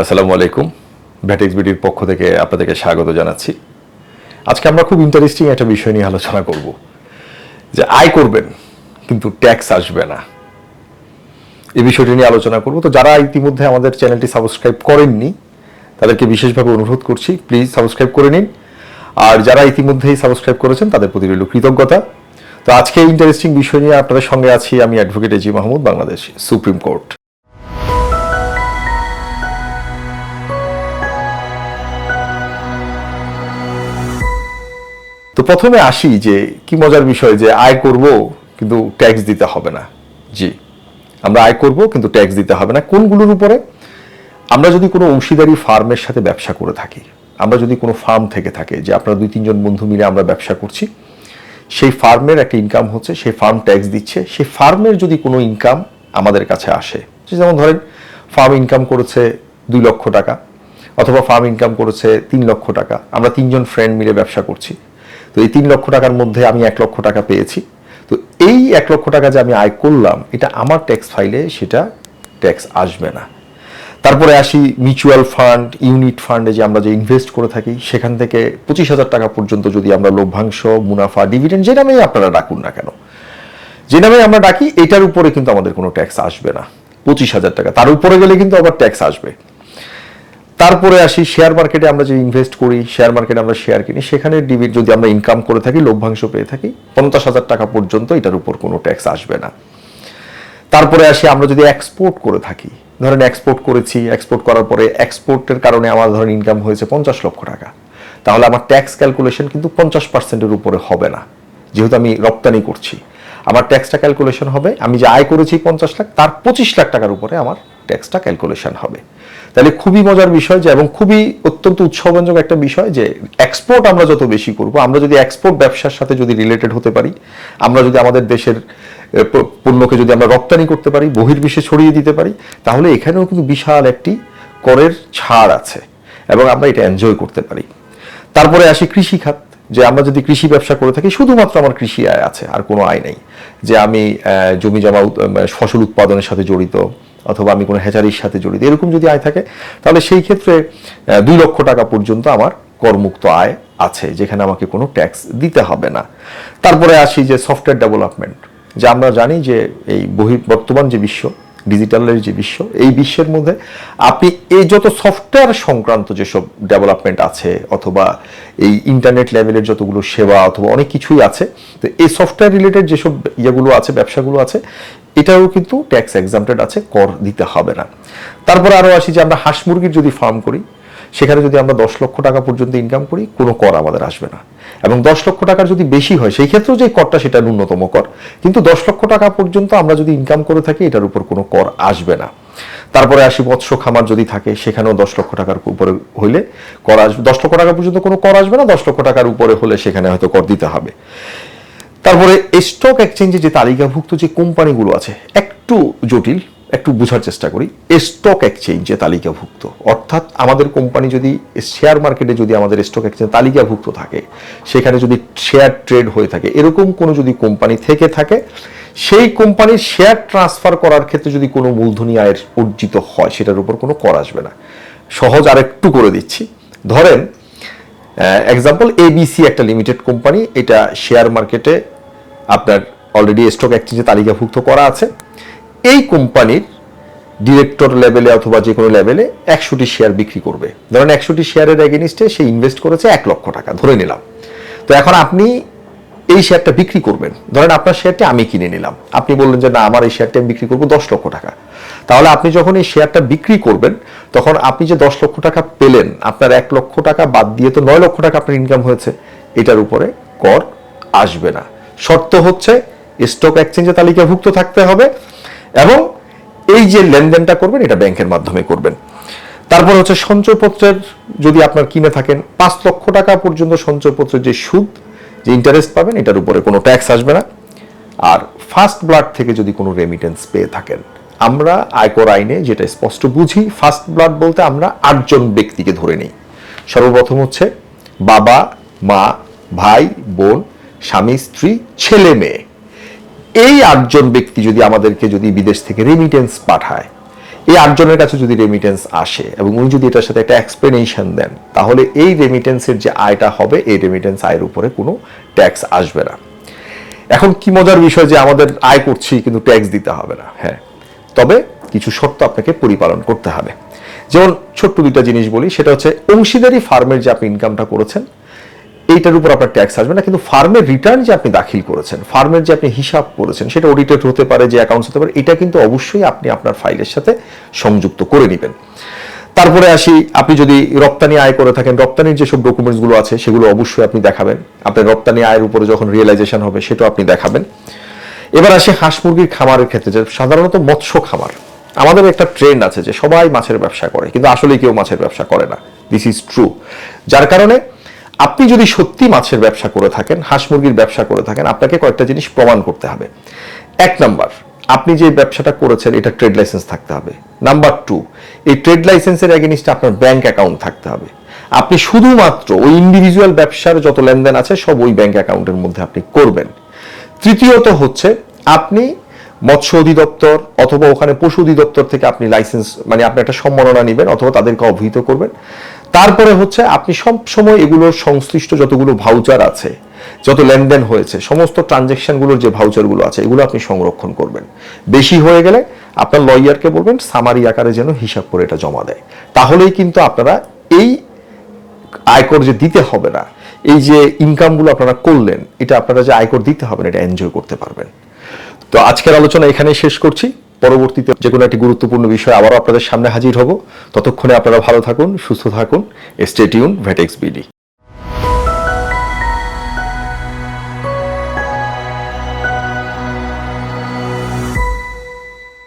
আসসালামু আলাইকুম। ভ্যাটেক্স বিটির পক্ষ থেকে আপনাদেরকে স্বাগত জানাচ্ছি। আজকে আমরা খুব ইন্টারেস্টিং একটা বিষয় নিয়ে আলোচনা করব। যে আয় করবেন, কিন্তু ট্যাক্স আসবে না। এই বিষয়টি নিয়ে আলোচনা করব। তো যারা ইতিমধ্যে আমাদের চ্যানেলটি সাবস্ক্রাইব করেননি, তাদেরকে বিশেষভাবে অনুরোধ করছি প্লিজ সাবস্ক্রাইব করে নিন। আর যারা ইতিমধ্যেই সাবস্ক্রাইব করেছেন, তাদের প্রতি রইল কৃতজ্ঞতা। তো আজকে ইন্টারেস্টিং বিষয় নিয়ে আপনাদের সঙ্গে আছি আমি advocate AG Mahmud Bangladesh supreme court তো প্রথমে আসি যে কি মজার বিষয় যে আয় করব, কিন্তু ট্যাক্স দিতে হবে না। জি, আমরা আয় করব, কিন্তু ট্যাক্স দিতে হবে না। কোনগুলোর উপরে? আমরা যদি কোনো অংশীদারি ফার্মের সাথে ব্যবসা করে থাকি, আমরা যদি কোনো ফার্ম থেকে থাকে, যে আপনারা দুই তিনজন বন্ধু মিলে আমরা ব্যবসা করছি, সেই ফার্মের একটা ইনকাম হচ্ছে, সেই ফার্ম ট্যাক্স দিচ্ছে, সেই ফার্মের যদি কোনো ইনকাম আমাদের কাছে আসে যেমন ধরেন ফার্ম ইনকাম করেছে দুই লক্ষ টাকা, অথবা ফার্ম ইনকাম করেছে তিন লক্ষ টাকা, আমরা তিনজন ফ্রেন্ড মিলে ব্যবসা করছি তো এই তিন লক্ষ টাকার মধ্যে আমি এক লক্ষ টাকা পেয়েছি। তো এই এক লক্ষ টাকা যে আমি আয় করলাম, এটা আমার ট্যাক্স ফাইলে সেটা ট্যাক্স আসবে না। তারপরে আসি মিউচুয়াল ফান্ড ইউনিট ফান্ডে যে আমরা যে ইনভেস্ট করে থাকি, সেখান থেকে পঁচিশ হাজার টাকা পর্যন্ত যদি আমরা লভ্যাংশ, মুনাফা ডিভিডেন্ড যে নামেই আপনারা ডাকুন না কেন, যে নামে আমরা ডাকি, এটার উপরে কিন্তু আমাদের কোনো ট্যাক্স আসবে না। পঁচিশ হাজার টাকা, তার উপরে গেলে কিন্তু আবার ট্যাক্স আসবে। তারপরে আসি শেয়ার মার্কেটে আমরা যে ইনভেস্ট করি শেয়ার মার্কেটে আমরা শেয়ার কিনি, সেখানে ডিবিট যদি আমরা ইনকাম করে থাকি, লভ্যাংশ পেয়ে থাকি, পঞ্চাশ হাজার টাকা পর্যন্ত এটার উপর কোনো ট্যাক্স আসবে না। তারপরে আসি, আমরা যদি এক্সপোর্ট করে থাকি, ধরেন এক্সপোর্ট করেছি এক্সপোর্ট করার পরে এক্সপোর্টের কারণে আমার ধরেন ইনকাম হয়েছে পঞ্চাশ লক্ষ টাকা। তাহলে আমার ট্যাক্স ক্যালকুলেশন কিন্তু পঞ্চাশ পার্সেন্টের উপরে হবে না, যেহেতু আমি রপ্তানি করছি। আমার ট্যাক্সটা ক্যালকুলেশন হবে, আমি যে আয় করেছি পঞ্চাশ লাখ, তার পঁচিশ লাখ টাকার উপরে আমার ট্যাক্সটা ক্যালকুলেশন হবে। তাহলে খুবই মজার বিষয় যে, এবং খুবই অত্যন্ত উৎসবঞ্জক একটা বিষয় যে এক্সপোর্ট আমরা যত বেশি করব, আমরা যদি এক্সপোর্ট ব্যবসার সাথে যদি রিলেটেড হতে পারি, আমরা যদি আমাদের দেশের পণ্যকে যদি আমরা রপ্তানি করতে পারি, বহির্বিশ্বে ছড়িয়ে দিতে পারি, তাহলে এখানেও কিন্তু বিশাল একটি করের ছাড় আছে এবং আমরা এটা এনজয় করতে পারি। তারপরে আসি কৃষিখাত যে আমরা যদি কৃষি ব্যবসা করে থাকি, শুধুমাত্র আমার কৃষি আয় আছে, আর কোনো আয় নেই। যে আমি জমি জমা ফসল উৎপাদনের সাথে জড়িত অথবা আমি কোনো হ্যাচারির সাথে জড়িত, এরকম যদি আয় থাকে, তাহলে সেই ক্ষেত্রে দুই লক্ষ টাকা পর্যন্ত আমার করমুক্ত আয় আছে, যেখানে আমাকে কোনো ট্যাক্স দিতে হবে না। তারপরে আসি যে সফটওয়্যার ডেভেলপমেন্ট যে আমরা জানি যে এই বহি, বর্তমান যে বিশ্ব ডিজিটালের যে বিশ্ব, এই বিশ্বের মধ্যে আপনি এই যত সফটওয়্যার সংক্রান্ত যেসব ডেভেলপমেন্ট আছে, অথবা এই ইন্টারনেট লেভেলের যতগুলো সেবা, অথবা অনেক কিছুই আছে, তো এই সফটওয়্যার রিলেটেড যেসব ইয়েগুলো আছে, ব্যবসাগুলো আছে এটাও কিন্তু ট্যাক্স এক্সামটেড আছে, কর দিতে হবে না। তারপরে আরও আসি যে আমরা হাঁস মুরগির যদি ফার্ম করি, সেখানে যদি আমরা দশ লক্ষ টাকা পর্যন্ত ইনকাম করি, কোনো কর আমাদের আসবে না। এবং দশ লক্ষ টাকার যদি বেশি হয়, সেই ক্ষেত্রেও যে করটা সেটা ন্যূনতম কর। কিন্তু দশ লক্ষ টাকা পর্যন্ত আমরা যদি ইনকাম করে থাকি, এটার উপর কোনো কর আসবে না। তারপরে আসি মৎস্য খামার যদি থাকে, সেখানেও দশ লক্ষ টাকার উপরে হইলে কর আসবে দশ লক্ষ টাকা পর্যন্ত কোনো কর আসবে না, দশ লক্ষ টাকার উপরে হলে সেখানে হয়তো কর দিতে হবে। তারপরে স্টক এক্সচেঞ্জে যে তালিকাভুক্ত যে কোম্পানিগুলো আছে, একটু জটিল, একটু বোঝার চেষ্টা করি। স্টক এক্সচেঞ্জে তালিকাভুক্ত, অর্থাৎ আমাদের কোম্পানি যদি শেয়ার মার্কেটে যদি আমাদের স্টক এক্সচেঞ্জ তালিকাভুক্ত থাকে, সেখানে যদি শেয়ার ট্রেড হয়ে থাকে, এরকম কোনো যদি কোম্পানি থেকে থাকে, সেই কোম্পানির শেয়ার ট্রান্সফার করার ক্ষেত্রে যদি কোনো মূলধনী আয়ের অর্জিত হয়, সেটার উপর কোনো কর আসবে না। সহজ আর একটু করে দিচ্ছি। ধরেন এক্সাম্পল এবিসি একটা লিমিটেড কোম্পানি এটা শেয়ার মার্কেটে আপনার অলরেডি স্টক এক্সচেঞ্জে তালিকাভুক্ত করা আছে। এই কোম্পানির ডিরেক্টর লেভেলে অথবা যে কোনো লেভেলে একশোটি শেয়ার বিক্রি করবে। ধরেন একশোটি শেয়ারের এগেনিস্টে সে ইনভেস্ট করেছে এক লক্ষ টাকা, ধরে নিলাম। তো এখন আপনি এই শেয়ারটা বিক্রি করবেন। ধরেন আপনার শেয়ারটি আমি কিনে নিলাম। আপনি বললেন যে, না, আমার এই শেয়ারটি আমি বিক্রি করব দশ লক্ষ টাকা। তাহলে আপনি যখন এই শেয়ারটা বিক্রি করবেন, তখন আপনি যে দশ লক্ষ টাকা পেলেন, আপনার এক লক্ষ টাকা বাদ দিয়ে তো নয় লক্ষ টাকা আপনার ইনকাম হয়েছে। এটার উপরে কর আসবে না। শর্ত হচ্ছে স্টক এক্সচেঞ্জে তালিকাভুক্ত থাকতে হবে এবং এই যে লেনদেনটা করবেন, এটা ব্যাংকের মাধ্যমে করবেন। তারপর হচ্ছে সঞ্চয়পত্রের, যদি আপনার কিনে থাকেন, পাঁচ লক্ষ টাকা পর্যন্ত সঞ্চয়পত্রের যে সুদ, যে ইন্টারেস্ট পাবেন, এটার উপরে কোনো ট্যাক্স আসবে না। আর ফার্স্ট ব্লাড থেকে যদি কোনো রেমিটেন্স পেয়ে থাকেন, আমরা আয়কর আইনে যেটা স্পষ্ট বুঝি ফার্স্ট ব্লাড বলতে আমরা আটজন ব্যক্তিকে ধরে নিই। সর্বপ্রথম হচ্ছে বাবা, মা, ভাই, বোন স্বামী, স্ত্রী, ছেলে, মেয়ে। এই আটজন ব্যক্তি যদি আমাদেরকে যদি বিদেশ থেকে রেমিটেন্স পাঠায়, এই আটজনের কাছে যদি রেমিটেন্স আসে এবং উনি যদি এটার সাথে একটা এক্সপ্লেনেশন দেন, তাহলে এই রেমিটেন্সের যে আয়টা হবে, এই রেমিটেন্স আয়ের উপরে কোনো ট্যাক্স আসবে না। এখন কি মজার বিষয় যে আমাদের আয় করছি, কিন্তু ট্যাক্স দিতে হবে না হ্যাঁ। তবে কিছু শর্ত আপনাকে পরিপালন করতে হবে। যেমন ছোট্ট দুইটা জিনিস বলি, সেটা হচ্ছে অংশীদারি ফার্মের যে আপনি ইনকামটা করেছেন এইটার উপর আপনার ট্যাক্স আসবে না, কিন্তু ফার্মের রিটার্ন যে আপনি দাখিল করেছেন, ফার্মের যে আপনি হিসাব করেছেন, সেটা অডিটেড হতে পারে, যে অ্যাকাউন্টস হতে পারে, এটা কিন্তু অবশ্যই আপনি আপনার ফাইলের সাথে সংযুক্ত করে নেবেন। তারপরে আসি, আপনি যদি রপ্তানি আয় করে থাকেন, রপ্তানির যেসব ডকুমেন্টসগুলো আছে, সেগুলো অবশ্যই আপনি দেখাবেন। আপনার রপ্তানি আয়ের উপরে যখন রিয়েলাইজেশন হবে সেটাও আপনি দেখাবেন। এবার আসি হাঁস মুরগির খামারের ক্ষেত্রে, যে সাধারণত মৎস্য খামার। আমাদের একটা ট্রেন্ড আছে যে সবাই মাছের ব্যবসা করে, কিন্তু আসলে কেউ মাছের ব্যবসা করে না। দিস ইজ ট্রু যার কারণে আপনি যদি সত্যি মাছের ব্যবসা করে থাকেন, হাঁস মুরগির ব্যবসা করে থাকেন, আপনাকে কয়েকটা জিনিস প্রমাণ করতে হবে। এক নাম্বার, আপনি যে ব্যবসাটা করেছেন, এটা ট্রেড লাইসেন্স থাকতে হবে। নাম্বার টু, এই ট্রেড লাইসেন্সের এগেনিস্টে আপনার ব্যাংক অ্যাকাউন্ট থাকতে হবে। আপনি শুধুমাত্র ওই ইন্ডিভিজুয়াল ব্যবসার যত লেনদেন আছে, সব ওই ব্যাংক অ্যাকাউন্টের মধ্যে আপনি করবেন। তৃতীয়ত হচ্ছে, আপনি মৎস্য অধিদপ্তর অথবা ওখানে পশু অধিদপ্তর থেকে আপনি লাইসেন্স মানে আপনি একটা সম্মাননা নেবেন অথবা তাদেরকে অবহিত করবেন। তারপরে হচ্ছে আপনি সব সময় এগুলোর সংশ্লিষ্ট যতগুলো ভাউচার আছে, যত লেনদেন হয়েছে, সমস্ত ট্রানজেকশনগুলোর যে ভাউচারগুলো আছে, এগুলো আপনি সংরক্ষণ করবেন। বেশি হয়ে গেলে আপনার লয়ারকে বলবেন সামারি আকারে যেন হিসাব করে এটা জমা দেয়। তাহলেই কিন্তু আপনারা এই আয়কর যে দিতে হবে না, এই যে ইনকামগুলো আপনারা করলেন, এটা আপনারা যে আয়কর দিতে হবে না, এটা এনজয় করতে পারবেন। তো আজকের আলোচনা এখানেই শেষ করছি। পরবর্তীতে যে কোনো একটি গুরুত্বপূর্ণ বিষয় আবারও আপনাদের সামনে হাজির হব। ততক্ষণে আপনারা ভালো থাকুন, সুস্থ থাকুন স্টেটিউন ভ্যাটেক্স বিডি